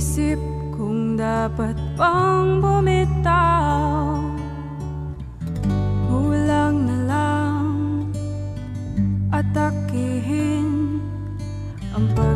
Mag-iisip kung dapat bang bumitaw. Kulang na lang Atakihin Ang paghingay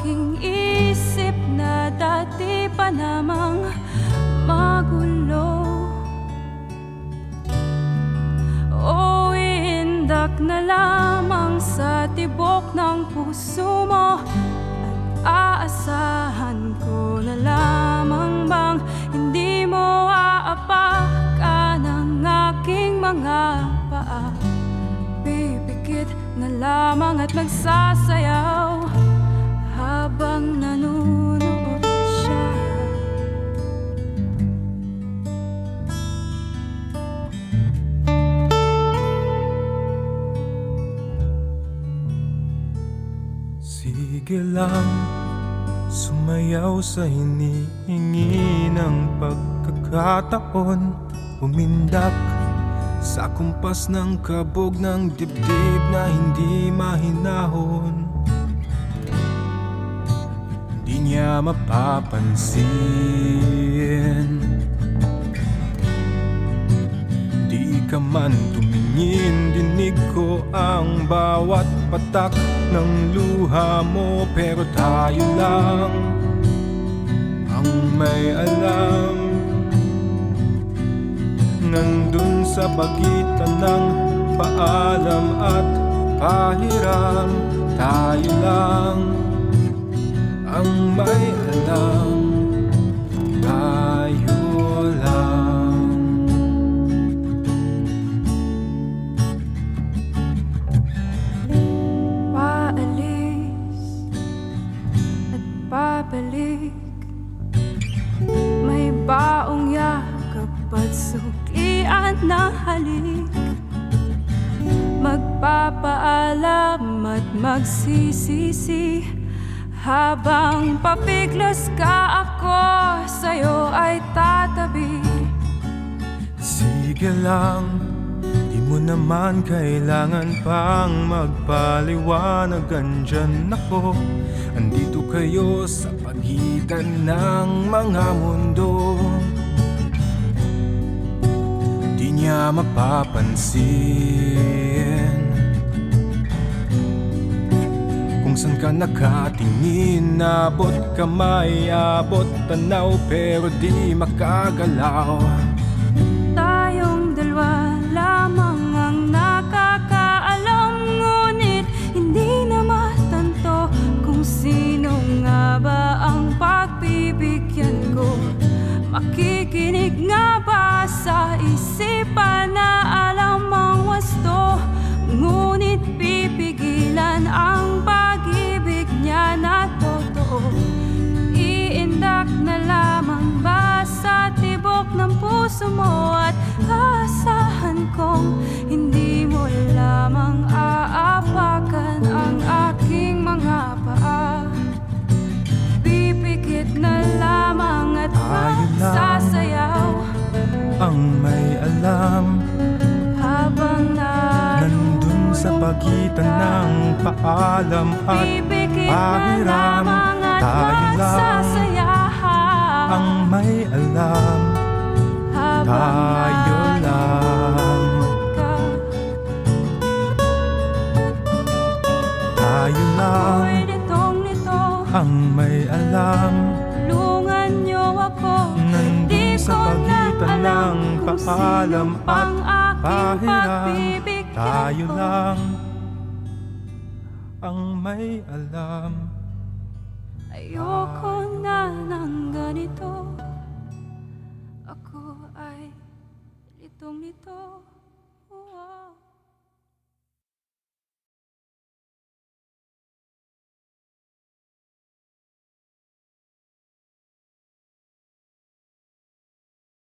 aking isip na dati pa namang magulo. O iindak na lamang sa tibok ng puso mo. At aasahan ko na lamang bang Hindi mo aapakan ang aking mga paa. Pipikit na lamang at magsasayaw Sige lang, sumayaw sa hinihingi ng pagkakataon. Umindak sa kumpas ng kabog ng dibdib na hindi mahinahon. Hindi niya mapapansin. Di ka man tumingin, dinig ko ang bawat patak ng luha mo Pero tayo lang ang may alam. Nandun sa pagitan ng paalam at pahiram Tayo lang ang may alam pabalik May baong yakap at suklian na halik. Magpapaalam at magsisisi. Habang papiglas ka ako Sa'yo ay tatabi. Sige lang, di mo naman kailangan pang magpaliwanag. Andyan ako, andito kayo sa pagitan ng mga mundo. Di niya mapapansin Kung saan ka nakatingin, abot kamay, abot tanaw Pero di makagalaw mo At aasahan kong hindi mo lamang aapakan ang aking mga paa. Pipikit na lamang at magsasayaw Ang may alam. Habang Nandun sa pagitan ng paalam at pahiram Tayo lang ang may alam Tayo lang. Tayo lang ang may alam. Tulungan niyo ako. Nandun sa pagitan alam ng paalam at pahiram. Tayo lang. Ang may alam. Ayoko na ng ganito 또 믿어 우와